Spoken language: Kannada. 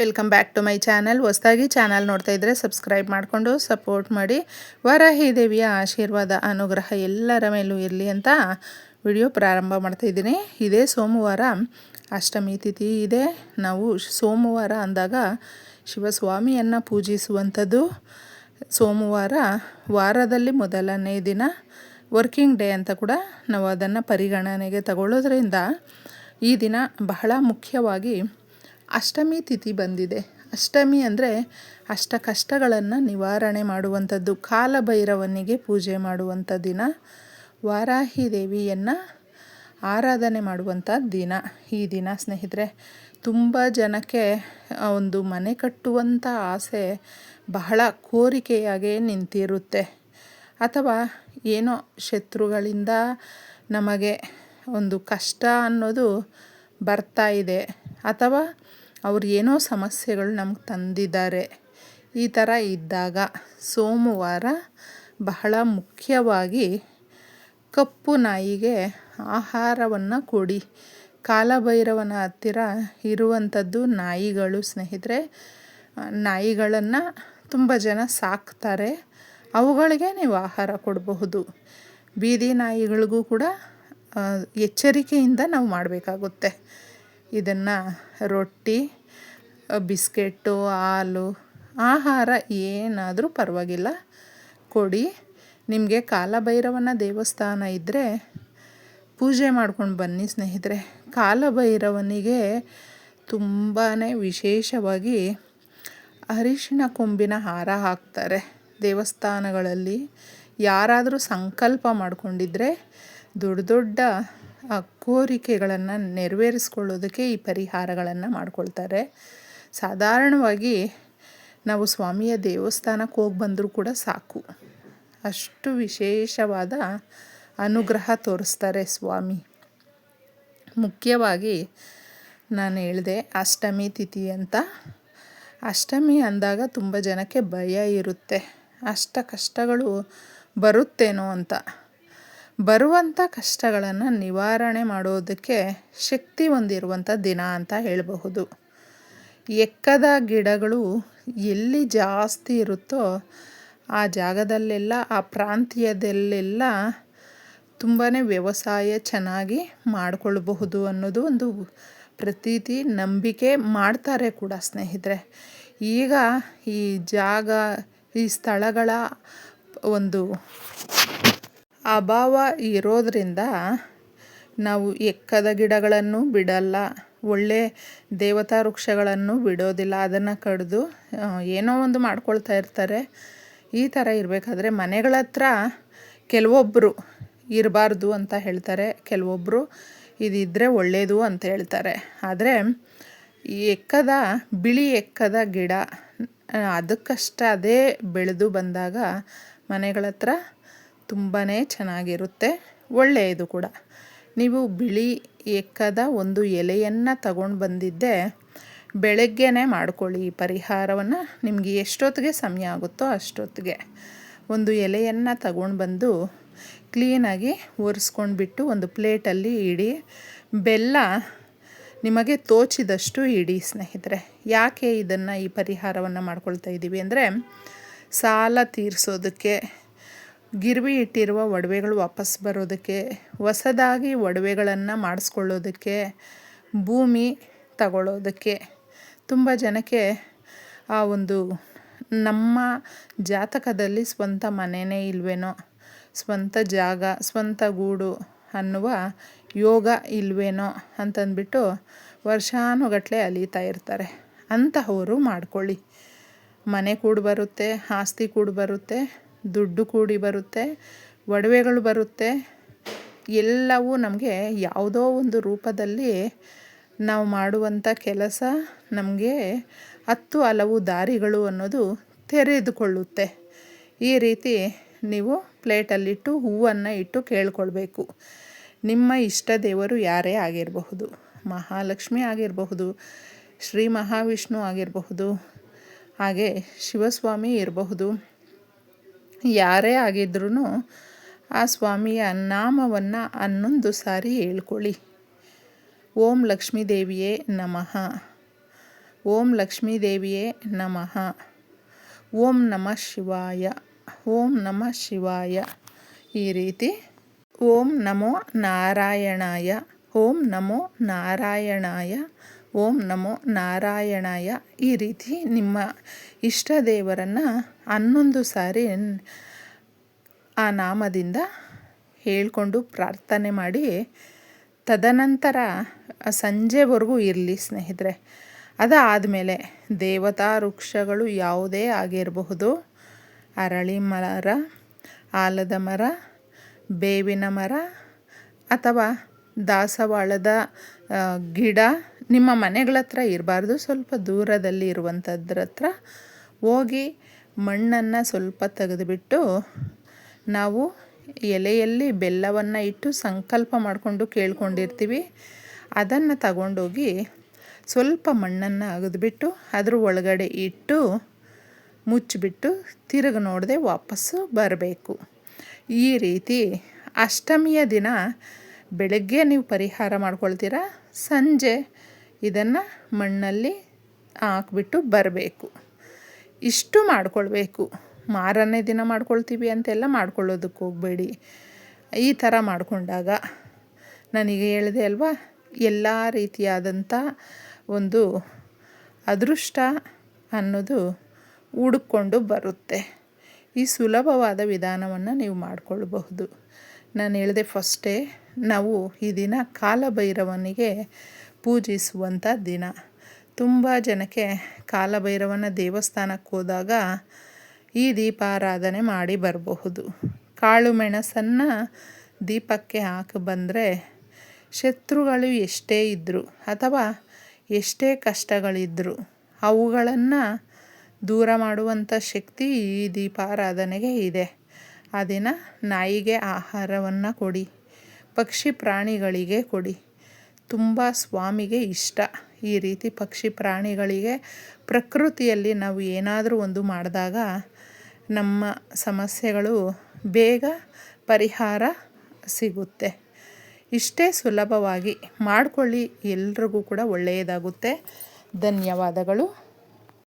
Welcome back to my channel ಹೊಸದಾಗಿ ಚಾನಲ್ ನೋಡ್ತಾ ಇದ್ದರೆ ಸಬ್ಸ್ಕ್ರೈಬ್ ಮಾಡಿಕೊಂಡು ಸಪೋರ್ಟ್ ಮಾಡಿ. ವರಾಹಿ ದೇವಿಯ ಆಶೀರ್ವಾದ, ಅನುಗ್ರಹ ಎಲ್ಲರ ಮೇಲೂ ಇರಲಿ ಅಂತ ವಿಡಿಯೋ ಪ್ರಾರಂಭ ಮಾಡ್ತಾ ಇದ್ದೀನಿ. ಇದೇ ಸೋಮವಾರ ಅಷ್ಟಮಿ ತಿಥಿ ಇದೆ. ನಾವು ಸೋಮವಾರ ಅಂದಾಗ ಶಿವಸ್ವಾಮಿಯನ್ನು ಪೂಜಿಸುವಂಥದ್ದು ಸೋಮವಾರ, ವಾರದಲ್ಲಿ ಮೊದಲನೇ ದಿನ ವರ್ಕಿಂಗ್ ಡೇ ಅಂತ ಕೂಡ ನಾವು ಅದನ್ನು ಪರಿಗಣನೆಗೆ ತಗೊಳ್ಳೋದ್ರಿಂದ ಈ ದಿನ ಬಹಳ ಮುಖ್ಯವಾಗಿ ಅಷ್ಟಮಿ ತಿಥಿ ಬಂದಿದೆ. ಅಷ್ಟಮಿ ಅಂದರೆ ಅಷ್ಟ ಕಷ್ಟಗಳನ್ನು ನಿವಾರಣೆ ಮಾಡುವಂಥದ್ದು, ಕಾಲಭೈರವನಿಗೆ ಪೂಜೆ ಮಾಡುವಂಥ ದಿನ, ವಾರಾಹಿ ದೇವಿಯನ್ನು ಆರಾಧನೆ ಮಾಡುವಂಥ ದಿನ. ಈ ದಿನ ಸ್ನೇಹಿತರೆ, ತುಂಬ ಜನಕ್ಕೆ ಒಂದು ಮನೆ ಕಟ್ಟುವಂಥ ಆಸೆ ಬಹಳ ಕೋರಿಕೆಯಾಗೇ ನಿಂತಿರುತ್ತೆ. ಅಥವಾ ಏನೋ ಶತ್ರುಗಳಿಂದ ನಮಗೆ ಒಂದು ಕಷ್ಟ ಅನ್ನೋದು ಬರ್ತಾ ಇದೆ. ಅಥವಾ ಅವ್ರು ಏನೋ ಸಮಸ್ಯೆಗಳು ನಮ್ಗೆ ತಂದಿದ್ದಾರೆ. ಈ ಥರ ಇದ್ದಾಗ ಸೋಮವಾರ ಬಹಳ ಮುಖ್ಯವಾಗಿ ಕಪ್ಪು ನಾಯಿಗೆ ಆಹಾರವನ್ನು ಕೊಡಿ. ಕಾಲಭೈರವನ ಹತ್ತಿರ ಇರುವಂಥದ್ದು ನಾಯಿಗಳು ಸ್ನೇಹಿತರೆ. ನಾಯಿಗಳನ್ನು ತುಂಬ ಜನ ಸಾಕ್ತಾರೆ. ಅವುಗಳಿಗೆ ನೀವು ಆಹಾರ ಕೊಡಬಹುದು. ಬೀದಿ ನಾಯಿಗಳಿಗೂ ಕೂಡ ಎಚ್ಚರಿಕೆಯಿಂದ ನಾವು ಮಾಡಬೇಕಾಗುತ್ತೆ. ಇದನ್ನು ರೊಟ್ಟಿ, ಬಿಸ್ಕೆಟ್ಟು, ಹಾಲು, ಆಹಾರ ಏನಾದರೂ ಪರವಾಗಿಲ್ಲ. ಕೊಡಿ. ನಿಮಗೆ ಕಾಲಭೈರವನ ದೇವಸ್ಥಾನ ಇದ್ದರೆ ಪೂಜೆ ಮಾಡ್ಕೊಂಡು ಬನ್ನಿ ಸ್ನೇಹಿತರೆ. ಕಾಲಭೈರವನಿಗೆ ತುಂಬಾ ವಿಶೇಷವಾಗಿ ಅರಿಶಿಣ ಕೊಂಬಿನ ಹಾರ ಹಾಕ್ತಾರೆ. ದೇವಸ್ಥಾನಗಳಲ್ಲಿ ಯಾರಾದರೂ ಸಂಕಲ್ಪ ಮಾಡಿಕೊಂಡಿದ್ರೆ ದೊಡ್ಡ ದೊಡ್ಡ ಕೋರಿಕೆಗಳನ್ನು ನೆರವೇರಿಸ್ಕೊಳ್ಳೋದಕ್ಕೆ ಈ ಪರಿಹಾರಗಳನ್ನು ಮಾಡ್ಕೊಳ್ತಾರೆ. ಸಾಧಾರಣವಾಗಿ ನಾವು ಸ್ವಾಮಿಯ ದೇವಸ್ಥಾನಕ್ಕೆ ಹೋಗಿ ಬಂದರೂ ಕೂಡ ಸಾಕು. ಅಷ್ಟು ವಿಶೇಷವಾದ ಅನುಗ್ರಹ ತೋರಿಸ್ತಾರೆ ಸ್ವಾಮಿ. ಮುಖ್ಯವಾಗಿ ನಾನು ಹೇಳಿದೆ ಅಷ್ಟಮಿ ತಿಥಿ ಅಂತ. ಅಷ್ಟಮಿ ಅಂದಾಗ ತುಂಬ ಜನಕ್ಕೆ ಭಯ ಇರುತ್ತೆ. ಅಷ್ಟ ಕಷ್ಟಗಳು ಬರುತ್ತೇನೋ ಅಂತ. ಬರುವಂಥ ಕಷ್ಟಗಳನ್ನು ನಿವಾರಣೆ ಮಾಡೋದಕ್ಕೆ ಶಕ್ತಿ ಹೊಂದಿರುವಂಥ ದಿನ ಅಂತ ಹೇಳಬಹುದು. ಎಕ್ಕದ ಗಿಡಗಳು ಎಲ್ಲಿ ಜಾಸ್ತಿ ಇರುತ್ತೋ ಆ ಜಾಗದಲ್ಲೆಲ್ಲ, ಆ ಪ್ರಾಂತ್ಯದಲ್ಲೆಲ್ಲ ತುಂಬಾ ವ್ಯವಸಾಯ ಚೆನ್ನಾಗಿ ಮಾಡಿಕೊಳ್ಬಹುದು ಅನ್ನೋದು ಒಂದು ಪ್ರತೀತಿ, ನಂಬಿಕೆ ಮಾಡ್ತಾರೆ ಕೂಡ ಸ್ನೇಹಿತರೆ. ಈಗ ಈ ಜಾಗ, ಈ ಸ್ಥಳಗಳ ಒಂದು ಅಭಾವ ಇರೋದರಿಂದ ನಾವು ಎಕ್ಕದ ಗಿಡಗಳನ್ನು ಬಿಡಲ್ಲ. ಒಳ್ಳೆ ದೇವತಾ ವೃಕ್ಷಗಳನ್ನು ಬಿಡೋದಿಲ್ಲ. ಅದನ್ನು ಕಡಿದು ಏನೋ ಒಂದು ಮಾಡ್ಕೊಳ್ತಾ ಇರ್ತಾರೆ. ಈ ಥರ ಇರಬೇಕಾದ್ರೆ ಮನೆಗಳ ಹತ್ರ ಕೆಲವೊಬ್ಬರು ಇರಬಾರ್ದು ಅಂತ ಹೇಳ್ತಾರೆ. ಕೆಲವೊಬ್ಬರು ಇದಿದ್ದರೆ ಒಳ್ಳೆಯದು ಅಂತ ಹೇಳ್ತಾರೆ. ಆದರೆ ಎಕ್ಕದ, ಬಿಳಿ ಎಕ್ಕದ ಗಿಡ, ಅದಕ್ಕಷ್ಟೇ ಅದೇ ಬೆಳೆದು ಬಂದಾಗ ಮನೆಗಳ ಹತ್ರ ತುಂಬಾ ಚೆನ್ನಾಗಿರುತ್ತೆ. ಒಳ್ಳೆಯದು ಕೂಡ. ನೀವು ಬಿಳಿ ಎಕ್ಕದ ಒಂದು ಎಲೆಯನ್ನು ತಗೊಂಡು ಬಂದಿದ್ದೆ, ಬೆಳಗ್ಗೆನೇ ಮಾಡ್ಕೊಳ್ಳಿ ಈ ಪರಿಹಾರವನ್ನು. ನಿಮಗೆ ಎಷ್ಟೊತ್ತಿಗೆ ಸಮಯ ಆಗುತ್ತೋ ಅಷ್ಟೊತ್ತಿಗೆ. ಒಂದು ಎಲೆಯನ್ನು ತಗೊಂಡು ಬಂದು ಕ್ಲೀನಾಗಿ ಒರೆಸ್ಕೊಂಡ್ಬಿಟ್ಟು ಒಂದು ಪ್ಲೇಟಲ್ಲಿ ಇಡಿ. ಬೆಲ್ಲ ನಿಮಗೆ ತೋಚಿದಷ್ಟು ಇಡಿ ಸ್ನೇಹಿತರೆ. ಯಾಕೆ ಇದನ್ನು ಈ ಪರಿಹಾರವನ್ನು ಮಾಡ್ಕೊಳ್ತಾ ಇದ್ದೀವಿ ಅಂದರೆ, ಸಾಲ ತೀರಿಸೋದಕ್ಕೆ ಗಿರ್ವಿ ಇಟ್ಟಿರುವ ಒಡವೆಗಳು ವಾಪಸ್ ಬರೋದಕ್ಕೆ, ಹೊಸದಾಗಿ ಒಡವೆಗಳನ್ನು ಮಾಡಿಸ್ಕೊಳ್ಳೋದಕ್ಕೆ, ಭೂಮಿ ತಗೊಳ್ಳೋದಕ್ಕೆ. ತುಂಬ ಜನಕ್ಕೆ ಆ ಒಂದು ನಮ್ಮ ಜಾತಕದಲ್ಲಿ ಸ್ವಂತ ಮನೆಯೇ ಇಲ್ವೇನೋ, ಸ್ವಂತ ಜಾಗ, ಸ್ವಂತ ಗೂಡು ಅನ್ನುವ ಯೋಗ ಇಲ್ವೇನೋ ಅಂತಂದ್ಬಿಟ್ಟು ವರ್ಷಾನುಗಟ್ಟಲೆ ಅಲೀತಾ ಇರ್ತಾರೆ. ಅಂತಹವರು ಮಾಡ್ಕೊಳ್ಳಿ. ಮನೆ ಕೂಡ ಬರುತ್ತೆ, ಆಸ್ತಿ ಕೂಡ ಬರುತ್ತೆ. ದುಡ್ಡು ಕೂಡಿ ಬರುತ್ತೆ, ಒಡವೆಗಳು ಬರುತ್ತೆ, ಎಲ್ಲವೂ ನಮಗೆ ಯಾವುದೋ ಒಂದು ರೂಪದಲ್ಲಿ ನಾವು ಮಾಡುವಂಥ ಕೆಲಸ ನಮಗೆ ಹತ್ತು ಹಲವು ದಾರಿಗಳು ಅನ್ನೋದು ತೆರೆದುಕೊಳ್ಳುತ್ತೆ. ಈ ರೀತಿ ನೀವು ಪ್ಲೇಟಲ್ಲಿಟ್ಟು ಹೂವನ್ನು ಇಟ್ಟು ಕೇಳ್ಕೊಳ್ಬೇಕು. ನಿಮ್ಮ ಇಷ್ಟ ದೇವರು ಯಾರೇ ಆಗಿರಬಹುದು, ಮಹಾಲಕ್ಷ್ಮಿ ಆಗಿರಬಹುದು, ಶ್ರೀ ಮಹಾವಿಷ್ಣು ಆಗಿರಬಹುದು, ಹಾಗೆ ಶಿವಸ್ವಾಮಿ ಇರಬಹುದು ಯಾರೇ ಆಗಿದ್ರೂ ಆ ಸ್ವಾಮಿಯ ನಾಮವನ್ನು ಹನ್ನೊಂದು ಸಾರಿ ಹೇಳ್ಕೊಳ್ಳಿ. ಓಂ ಲಕ್ಷ್ಮೀದೇವಿಯೇ ನಮಃ. ಓಂ ಲಕ್ಷ್ಮೀದೇವಿಯೇ ನಮಃ. ಓಂ ನಮಃ ಶಿವಾಯ. ಓಂ ನಮಃ ಶಿವಾಯ. ಈ ರೀತಿ ಓಂ ನಮೋ ನಾರಾಯಣಾಯ. ಓಂ ನಮೋ ನಾರಾಯಣಾಯ. ಓಂ ನಮೋ ನಾರಾಯಣಾಯ. ಈ ರೀತಿ ನಿಮ್ಮ ಇಷ್ಟ ದೇವರನ್ನು ಹನ್ನೊಂದು ಸಾರಿ ಆ ನಾಮದಿಂದ ಹೇಳಿಕೊಂಡು ಪ್ರಾರ್ಥನೆ ಮಾಡಿ, ತದನಂತರ ಸಂಜೆವರೆಗೂ ಇರಲಿ ಸ್ನೇಹಿತರೆ. ಅದಾದಮೇಲೆ ದೇವತಾ ವೃಕ್ಷಗಳು ಯಾವುದೇ ಆಗಿರಬಹುದು. ಅರಳಿ ಮರ, ಆಲದ ಮರ, ಬೇವಿನ ಮರ ಅಥವಾ ದಾಸವಾಳದ ಗಿಡ ನಿಮ್ಮ ಮನೆಗಳ ಹತ್ರ ಇರಬಾರ್ದು. ಸ್ವಲ್ಪ ದೂರದಲ್ಲಿ ಇರುವಂಥದ್ರ ಹತ್ರ ಹೋಗಿ ಮಣ್ಣನ್ನು ಸ್ವಲ್ಪ ತೆಗೆದುಬಿಟ್ಟು ನಾವು ಎಲೆಯಲ್ಲಿ ಬೆಲ್ಲವನ್ನು ಇಟ್ಟು ಸಂಕಲ್ಪ ಮಾಡಿಕೊಂಡು ಕೇಳ್ಕೊಂಡಿರ್ತೀವಿ. ಅದನ್ನು ತಗೊಂಡೋಗಿ ಸ್ವಲ್ಪ ಮಣ್ಣನ್ನು ಅಗೆದುಬಿಟ್ಟು ಅದ್ರ ಒಳಗಡೆ ಇಟ್ಟು ಮುಚ್ಚಿಬಿಟ್ಟು ತಿರುಗಿ ನೋಡದೆ ವಾಪಸ್ಸು ಬರಬೇಕು. ಈ ರೀತಿ ಅಷ್ಟಮಿಯ ದಿನ ಬೆಳಗ್ಗೆ ನೀವು ಪರಿಹಾರ ಮಾಡ್ಕೊಳ್ತೀರಾ? ಸಂಜೆ ಇದನ್ನು ಮಣ್ಣಲ್ಲಿ ಹಾಕ್ಬಿಟ್ಟು ಬರಬೇಕು. ಇಷ್ಟು ಮಾಡ್ಕೊಳ್ಬೇಕು. ಮಾರನೇ ದಿನ ಮಾಡ್ಕೊಳ್ತೀವಿ ಅಂತೆಲ್ಲ ಮಾಡ್ಕೊಳ್ಳೋದಕ್ಕೆ ಹೋಗಬೇಡಿ. ಈ ಥರ ಮಾಡಿಕೊಂಡಾಗ ನನಗೆ ಹೇಳಿದೆ ಅಲ್ವಾ, ಎಲ್ಲ ರೀತಿಯಾದಂಥ ಒಂದು ಅದೃಷ್ಟ ಅನ್ನೋದು ಹುಡುಕೊಂಡು ಬರುತ್ತೆ. ಈ ಸುಲಭವಾದ ವಿಧಾನವನ್ನು ನೀವು ಮಾಡಿಕೊಳ್ಬಹುದು. ನಾನು ಹೇಳಿದೆ ಫಸ್ಟೇ, ನಾವು ಈ ದಿನ ಕಾಲಭೈರವನಿಗೆ ಪೂಜಿಸುವಂಥ ದಿನ ತುಂಬ ಜನಕ್ಕೆ ಕಾಲಭೈರವನ ದೇವಸ್ಥಾನಕ್ಕೆ ಹೋದಾಗ ಈ ದೀಪಾರಾಧನೆ ಮಾಡಿ ಬರಬಹುದು. ಕಾಳು ಮೆಣಸನ್ನು ದೀಪಕ್ಕೆ ಹಾಕಿ ಬಂದರೆ ಶತ್ರುಗಳು ಎಷ್ಟೇ ಇದ್ದರು ಅಥವಾ ಎಷ್ಟೇ ಕಷ್ಟಗಳಿದ್ದರು ಅವುಗಳನ್ನು ದೂರ ಮಾಡುವಂಥ ಶಕ್ತಿ ಈ ದೀಪಾರಾಧನೆಗೆ ಇದೆ. ಆ ದಿನ ನಾಯಿಗೆ ಆಹಾರವನ್ನು ಕೊಡಿ, ಪಕ್ಷಿ ಪ್ರಾಣಿಗಳಿಗೆ ಕೊಡಿ. ತುಂಬ ಸ್ವಾಮಿಗೆ ಇಷ್ಟ. ಈ ರೀತಿ ಪಕ್ಷಿ ಪ್ರಾಣಿಗಳಿಗೆ ಪ್ರಕೃತಿಯಲ್ಲಿ ನಾವು ಏನಾದರೂ ಒಂದು ಮಾಡಿದಾಗ ನಮ್ಮ ಸಮಸ್ಯೆಗಳು ಬೇಗ ಪರಿಹಾರ ಸಿಗುತ್ತೆ. ಇಷ್ಟೇ ಸುಲಭವಾಗಿ ಮಾಡಿಕೊಳ್ಳಿ. ಎಲ್ರಿಗೂ ಕೂಡ ಒಳ್ಳೆಯದಾಗುತ್ತೆ. ಧನ್ಯವಾದಗಳು.